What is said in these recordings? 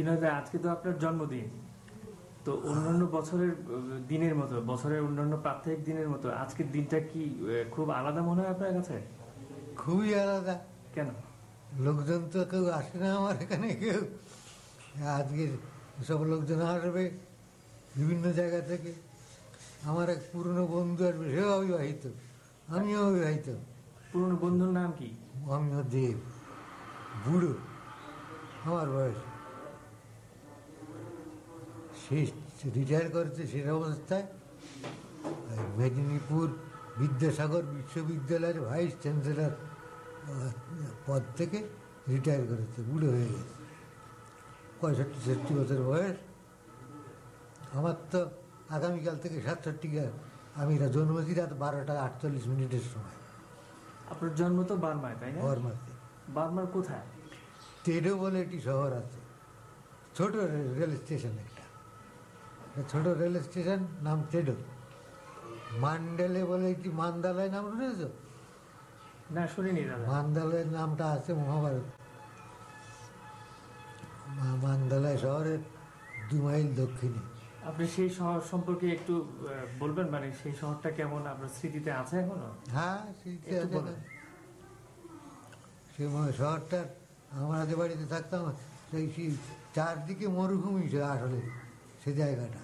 বিনয় ভাই আজকে তো আপনার জন্মদিন। তো অন্যান্য বছরের দিনের মতো বছরের অন্যান্য প্রাত্যহিক দিনের মতো আজকের দিনটা কি খুব আলাদা মনে হয় আপনার কাছে? খুবই আলাদা। কেন? লোকজন তো কেউ আসে না আমার এখানে কেউ। আজকে সব লোকজন আসবে বিভিন্ন জায়গা থেকে। আমার এক পুরনো বন্ধু আসবে সেও অবিবাহিত। আমিও অবিবাহিত। পুরনো বন্ধুর নাম কি? আমিও দেব। বুড়ো। আমার বয়স। সে রিটায়ার করেছে সে অবস্থায়। মেদিনীপুর বিদ্যাসাগর বিশ্ববিদ্যালয়ের ভাইস চ্যান্সেলর পদ থেকে রিটায়ার করেছে বুড়ো হয়ে গেছে। পঁয়ষট্টি ষষ্টি বছর বয়স। আমার তো আগামীকাল থেকে সাতষট্টি আমি জন্মেছি রাত বারোটা আটচল্লিশ মিনিটের সময়। আপনার জন্ম তো বার্মায় তাই না? বর্মাতে। বার্মার কোথায়? তেডো বলে একটি শহর আছে ছোট রেল স্টেশন একটা। ছোট রেল স্টেশন নাম তেডো মান্ডেলে বলে একটি মান্দালয় নাম শুনেছ? না শুনিনি মান্দালয়ের নামটা আছে মহাভারত। মান্দালয় শহরের দু মাইল দক্ষিণে। আপনি সেই শহর সম্পর্কে একটু বলবেন? মানে সেই শহরটা কেমন? আপনার স্মৃতিতে আছে এখনও? হ্যাঁ একটু আছে বলেন। না। সে ম- শহরটার আমাদের বাড়িতে থাকতাম সেই সেই চারদিকে মরুভূমি ছিল আসলে। সে জায়গাটা।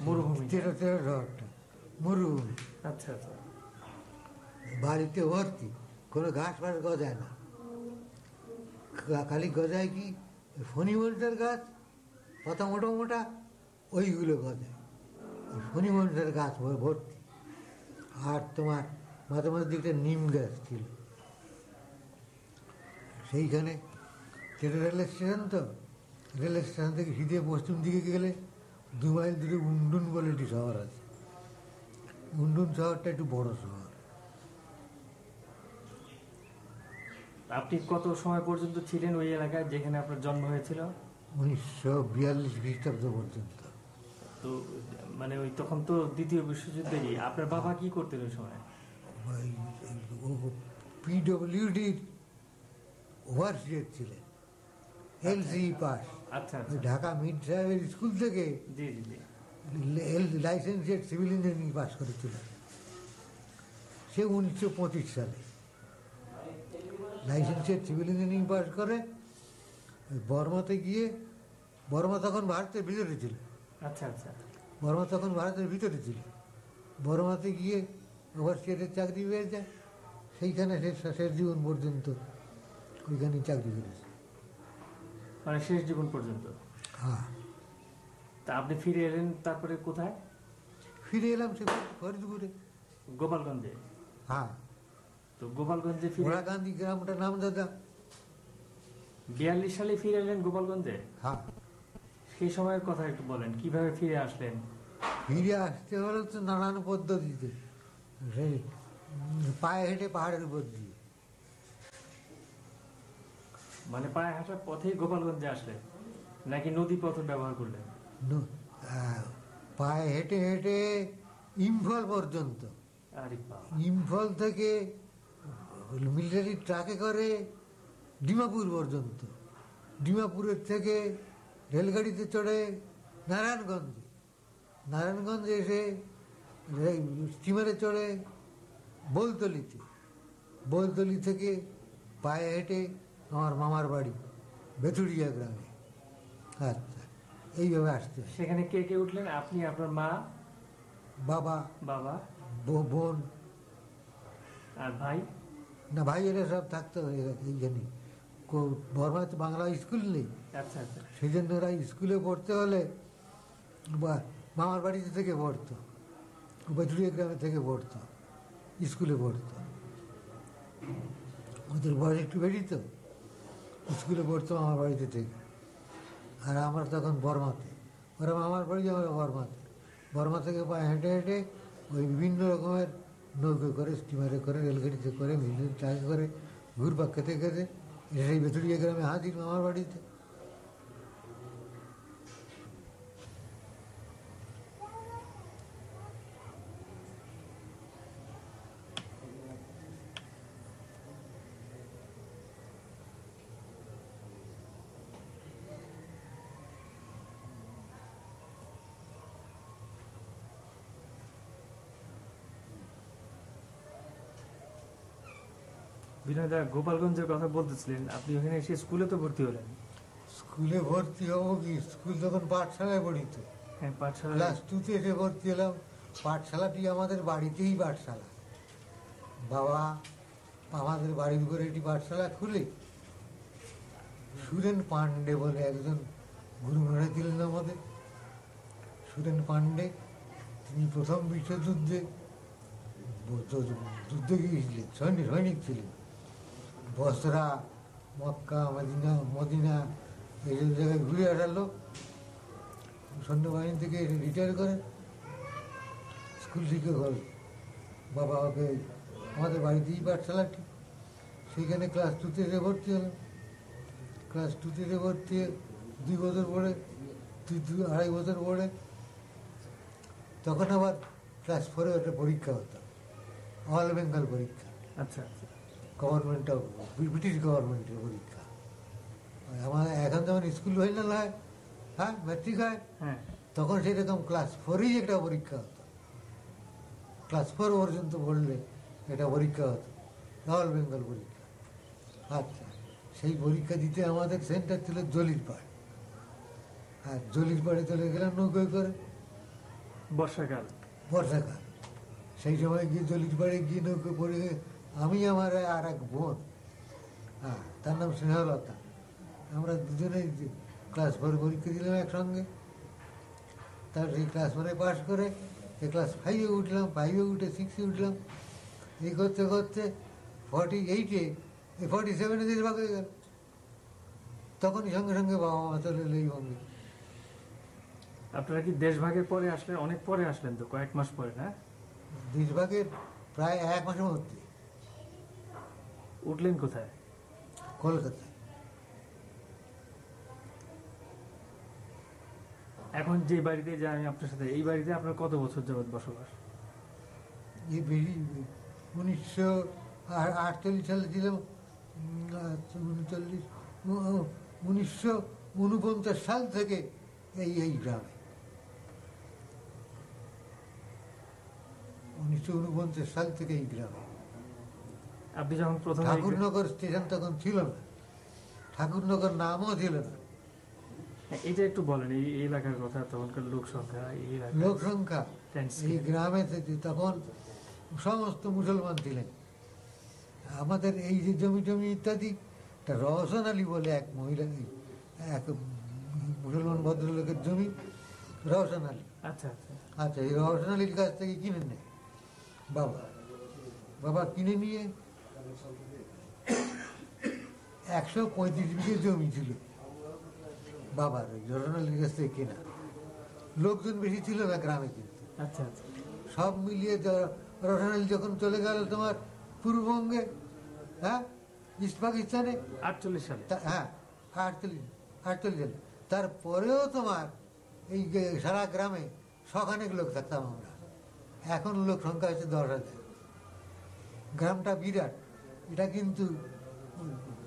মরুভূমি। তেরো তেরো শহরটা মরুভূমি। আচ্ছা আচ্ছা। বাড়িতে ভর্তি। কোনো ঘাস ফাস গজায় না। খালি গজায় কি? ফণিমন্ত্রের গাছ? পাতা মোটা মোটা? ওইগুলো গজায়। ফণিমন্ত্রের গাছ ভর- ভর্তি। আর তোমার মাঝে মাঝে দিকটা নিম গাছ ছিল। সেইখানে সেটা রেল স্টেশন তো? রেল স্টেশন থেকে সিধে পশ্চিম দিকে গেলে দু মাইল দূরে উন্ডুন বলে একটি শহর আছে। উন্ডুন শহরটা একটু বড় শহর। আপনি কত সময় পর্যন্ত ছিলেন ওই এলাকায় যেখানে আপনার জন্ম হয়েছিল? উনিশশো বিয়াল্লিশ খ্রিস্টাব্দ পর্যন্ত। তো মানে ওই তখন তো দ্বিতীয় বিশ্বযুদ্ধেরই। আপনার বাবা কি করতেন ওই সময়? পিডব্লিউডির ওভারসিয়ার ছিলেন। LC pass. আচ্ছা ওই আচ্ছা। ঢাকা মিড সাহেবের স্কুল থেকে জি সিভিল ইঞ্জিনিয়ারিং পাস করেছিল সে উনিশশো পঁচিশ সালে। লাইসেন্সিয়েট সিভিল ইঞ্জিনিয়ারিং পাস করে বর্মাতে গিয়ে বর্মা তখন ভারতের ভিতরে ছিল। আচ্ছা আচ্ছা। বর্মা তখন ভারতের ভিতরে ছিল। বর্মাতে গিয়ে ওভারসিয়ারের চাকরি পেয়ে যায় সেইখানে সে শেষ জীবন পর্যন্ত ওইখানে চাকরি করেছে। মানে শেষ জীবন পর্যন্ত। হ্যাঁ। তা আপনি ফিরে এলেন তারপরে কোথায়? ফিরে এলাম সে ফরিদপুরে। গোপালগঞ্জে। হ্যাঁ। তো গোপালগঞ্জে ফিরে গান্ধী গ্রামটা নাম দাদা। বিয়াল্লিশ সালে ফিরে এলেন গোপালগঞ্জে? হ্যাঁ। সেই সময়ের কথা একটু বলেন কীভাবে ফিরে আসলেন? ফিরে আসতে হলে তো নানান পদ্ধতিতে। পায়ে হেঁটে পাহাড়ের উপর দিয়ে। মানে পায়ে হাঁটার পথেই গোপালগঞ্জে আসলেন নাকি নদী পথ ব্যবহার করলেন ন- পায়ে হেঁটে হেঁটে ইম্ফল পর্যন্ত। ইম্ফল থেকে মিলিটারি ট্রাকে করে ডিমাপুর পর্যন্ত। ডিমাপুরের থেকে রেলগাড়িতে চড়ে নারায়ণগঞ্জে। নারায়ণগঞ্জে এসে স্টিমারে চড়ে বোলতলিতে। বোলতলি থেকে পায়ে হেঁটে আমার মামার বাড়ি বেথুরিয়া গ্রামে। আচ্ছা এইভাবে আসতে সেখানে কে কে উঠলেন? আপনি আপনার মা? বাবা। বাবা? বোন। আর ভাই? না ভাইয়েরা সব থাকতো এইখানে। বর্মায় তো বাংলা স্কুল নেই। আচ্ছা আচ্ছা। সেই জন্য ওরা স্কুলে পড়তে হলে বা মামার বাড়িতে থেকে পড়তো বেথুরিয়া গ্রামে থেকে পড়তো স্কুলে পড়তো। ওদের বয়স একটু বেশি তো। স্কুলে পড়তো, আমার বাড়িতে থেকে আর আমার তখন বর্মাতে। ওরা মামার বাড়ি আমার বর্মাতে। বর্মা থেকে পায়ে হেঁটে হেঁটে ওই বিভিন্ন রকমের নৌকো করে স্টিমারে করে, রেলগাড়িতে করে মিলিটারি ট্রাকে করে, ঘুরপাক খেতে খেতে এসে সেই বেথুরিয়া গ্রামে হাজির মামার বাড়িতে। বিনয় দা গোপালগঞ্জের কথা বলতেছিলেন আপনি ওখানে এসে স্কুলে তো ভর্তি হলেন। স্কুলে ভর্তি হব কি? স্কুল তখন পাঠশালায় পড়ি তো। হ্যাঁ পাঠশালা ক্লাস টুতে এসে ভর্তি হলাম। পাঠশালাটি আমাদের বাড়িতেই পাঠশালা। বাবা আমাদের বাড়ির উপরে একটি পাঠশালা খুলে সুরেন পান্ডে বলে একজন গুরু মনে দিলেন আমাদের। সুরেন পাণ্ডে তিনি প্রথম বিশ্বযুদ্ধে যুদ্ধে গিয়েছিলেন সৈনিক সৈনিক ছিলেন। বসরা, মক্কা, মদিনা মদিনা, এইসব জায়গায় ঘুরে আসার লোক সৈন্যবাহিনী থেকে রিটায়ার করে। স্কুল শিক্ষক হল বাবা ওকে আমাদের বাড়িতেই পাঠশালাটি। সেইখানে ক্লাস টুতে এসে ভর্তি হলো। ক্লাস টুতে এসে ভর্তি দুই বছর পরে, দুই আড়াই বছর পরে তখন আবার ক্লাস ফোরে একটা পরীক্ষা হতো। অল বেঙ্গল পরীক্ষা। আচ্ছা আচ্ছা। গভর্নমেন্ট অফ ব্রিটিশ গভর্নমেন্টের পরীক্ষা আমার এখন যেমন স্কুল ফাইনাল হয় হ্যাঁ ম্যাট্রিক হয় হ্যাঁ। তখন সেরকম ক্লাস ফোরেই একটা পরীক্ষা হতো। ক্লাস ফোর পর্যন্ত পড়লে একটা পরীক্ষা হতো অল বেঙ্গল পরীক্ষা। আচ্ছা সেই পরীক্ষা দিতে আমাদের সেন্টার ছিল জলির পাড় আর জলির পাড়ে চলে গেলাম নৌকোয় করে। বর্ষাকাল। বর্ষাকাল। সেই সময় গিয়ে জলির পাড়ে গিয়ে নৌকো পড়ে আমি আমার আর এক বোন হ্যাঁ তার নাম স্নেহলতা আমরা দুজনেই ক্লাস ফোর পরীক্ষা দিলাম একসঙ্গে তার সেই ক্লাস ফোরে পাস করে সে ক্লাস ফাইভে উঠলাম ফাইভে উঠে সিক্সে উঠলাম এই করতে করতে ফর্টি এইটে ফর্টি সেভেনে দেশভাগ হয়ে গেল তখনই সঙ্গে সঙ্গে বাবা মা চলে এলো এই বঙ্গে আপনারা কি দেশভাগের পরে আসলেন অনেক পরে আসলেন তো কয়েক মাস পরে না দেশভাগের প্রায় এক মাসের মধ্যে উঠলেন কোথায়? কলকাতায়। এখন যে বাড়িতে যাই আমি আপনার সাথে এই বাড়িতে আপনার কত বছর যাবত বসবাস? এই উনিশশো আটচল্লিশ সালে ছিলাম আচ্ছা, উনচল্লিশ উনিশশো উনপঞ্চাশ সাল থেকে এই এই গ্রামে। উনিশশো উনপঞ্চাশ সাল থেকে এই গ্রামে। আপনি যখন প্রথম ঠাকুরনগর স্টেশন তখন ছিল না। ঠাকুরনগর নামও ছিল না। হ্যাঁ, এটা একটু বলেন এই এলাকার কথা তখনকার লোক সংখ্যা এই লোক সংখ্যা. এই গ্রামে তখন সমস্ত মুসলমান ছিলেন। আমাদের এই যে জমি টমি ইত্যাদি রহসান আলী বলে এক মহিলা এক মুসলমান ভদ্রলোকের জমি রহসান আলী আচ্ছা আচ্ছা। আচ্ছা এই রহসান আলীর কাছ থেকে কিনে নেয়। বাবা বাবা কিনে নিয়ে একশো পঁয়ত্রিশ বিঘে জমি ছিল। বাবার আলীর কাছ থেকে কেনা লোকজন বেশি ছিল না গ্রামে কিন্তু। আচ্ছা আচ্ছা। সব মিলিয়ে য- যখন চলে গেল তোমার পূর্ববঙ্গে হ্যাঁ? ইস্ট পাকিস্তানে? আটচল্লিশ সালে। হ্যাঁ আটচল্লিশ আটচল্লিশ সালে। তারপরেও তোমার এই যে সারা গ্রামে শখানেক লোক থাকতাম আমরা। এখন লোক সংখ্যা হচ্ছে দশ হাজার। গ্রামটা বিরাট। এটা কিন্তু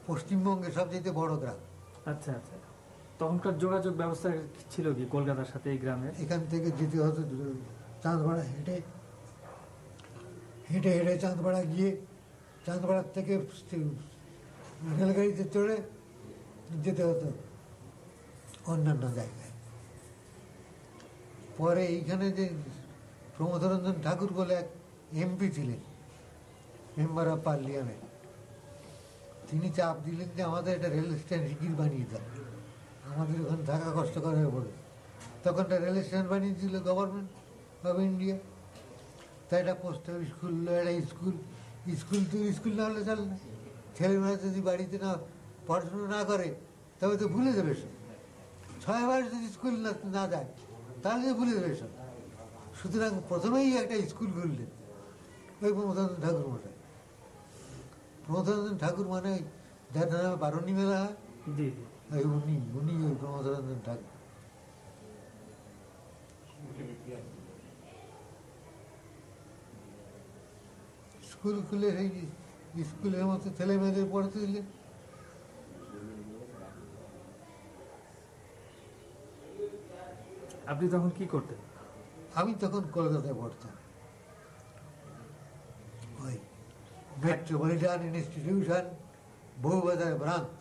পশ্চিমবঙ্গের সবচেয়ে বড় গ্রাম। আচ্ছা আচ্ছা। তখনকার যোগাযোগ ব্যবস্থা ছিল কি কলকাতার সাথে এই গ্রামের? এখান থেকে যেতে হতো চাঁদপাড়া হেঁটে হেঁটে হেঁটে চাঁদপাড়া গিয়ে চাঁদপাড়ার থেকে রেলগাড়িতে চড়ে যেতে হতো অন্যান্য জায়গায়। পরে এইখানে যে প্রমোদরঞ্জন ঠাকুর বলে এক এমপি ছিলেন মেম্বার অফ পার্লিয়ামেন্ট তিনি চাপ দিলেন যে আমাদের একটা রেল স্টেশন শিগগির বানিয়ে দেন। আমাদের ওখানে থাকা কষ্টকর হয়ে পড়ে। তখন একটা রেল স্টেশন বানিয়েছিল গভর্নমেন্ট অফ ইন্ডিয়া। তাই একটা পোস্ট অফিস খুললো, একটা স্কুল। স্কুল তো স্কুল না হলে চলে না। ছেলেমেয়েরা যদি বাড়িতে না পড়াশোনা না করে, তবে তো ভুলে যাবে সব। ছয় মাস যদি স্কুল না না যায়, তাহলে তো ভুলে যাবে সব। সুতরাং প্রথমেই একটা স্কুল খুললেন। ওই প্রমোদানন্দ ঠাকুর মশাই প্রমোদানন্দ ঠাকুর মানে যার নামে বারণী মেলা হয়? উনি উনি ওই প্রমোদানন্দ ঠাকুর। স্কুল খুলে সেই স্কুলের মতো ছেলে মেয়েদের পড়তে দিলে। আপনি তখন কি করতেন? আমি তখন কলকাতায় পড়তাম। ওই metropolitan institution Bowbazar branch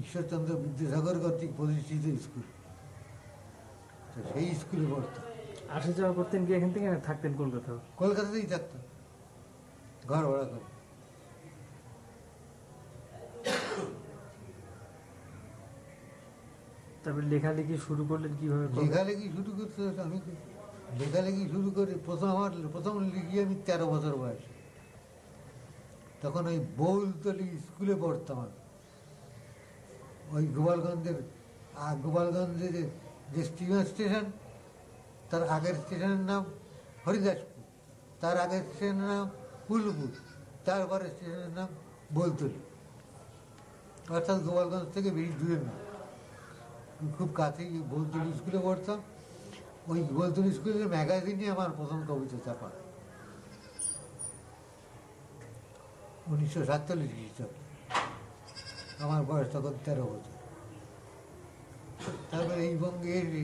Ishwarchandra Vidyasagar কর্তৃক প্রতিষ্ঠিত স্কুল তো সেই স্কুলে পড়তাম আসা যাওয়া করতেন কি এখান থেকে থাকতেন কলকাতাও কলকাতাতেই থাকতাম ঘর ভাড়া করে তারপরে লেখালেখি শুরু করলেন কীভাবে লেখালেখি শুরু করতে আমি লেখালেখি শুরু করে প্রথম আমার, প্রথম লিখি আমি তেরো বছর বয়স। তখন ওই বৌলতলি স্কুলে পড়তাম আমি। ওই গোপালগঞ্জের গোপালগঞ্জের যে- স্টিমার স্টেশন তার আগের স্টেশনের নাম হরিদাসপুর। তার আগের স্টেশনের নাম ফুলপুর তারপরে স্টেশনের নাম বৌলতলি অর্থাৎ গোপালগঞ্জ থেকে বেশি দূরে না খুব কাছেই বলতুলি স্কুলে পড়তাম। ওই বলতুলি স্কুলের ম্যাগাজিনে আমার প্রথম কবিতা ছাপা। উনিশশো সাতচল্লিশ খ্রিস্টাব্দে আমার বয়স তখন তেরো বছর। তারপরে এই বঙ্গে এসে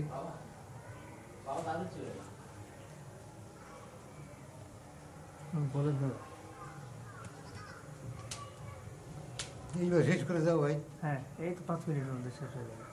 এইবার শেষ করে যাও ভাই। হ্যাঁ এই তো পাঁচ মিনিটের মধ্যে শেষ হয়ে যাবে।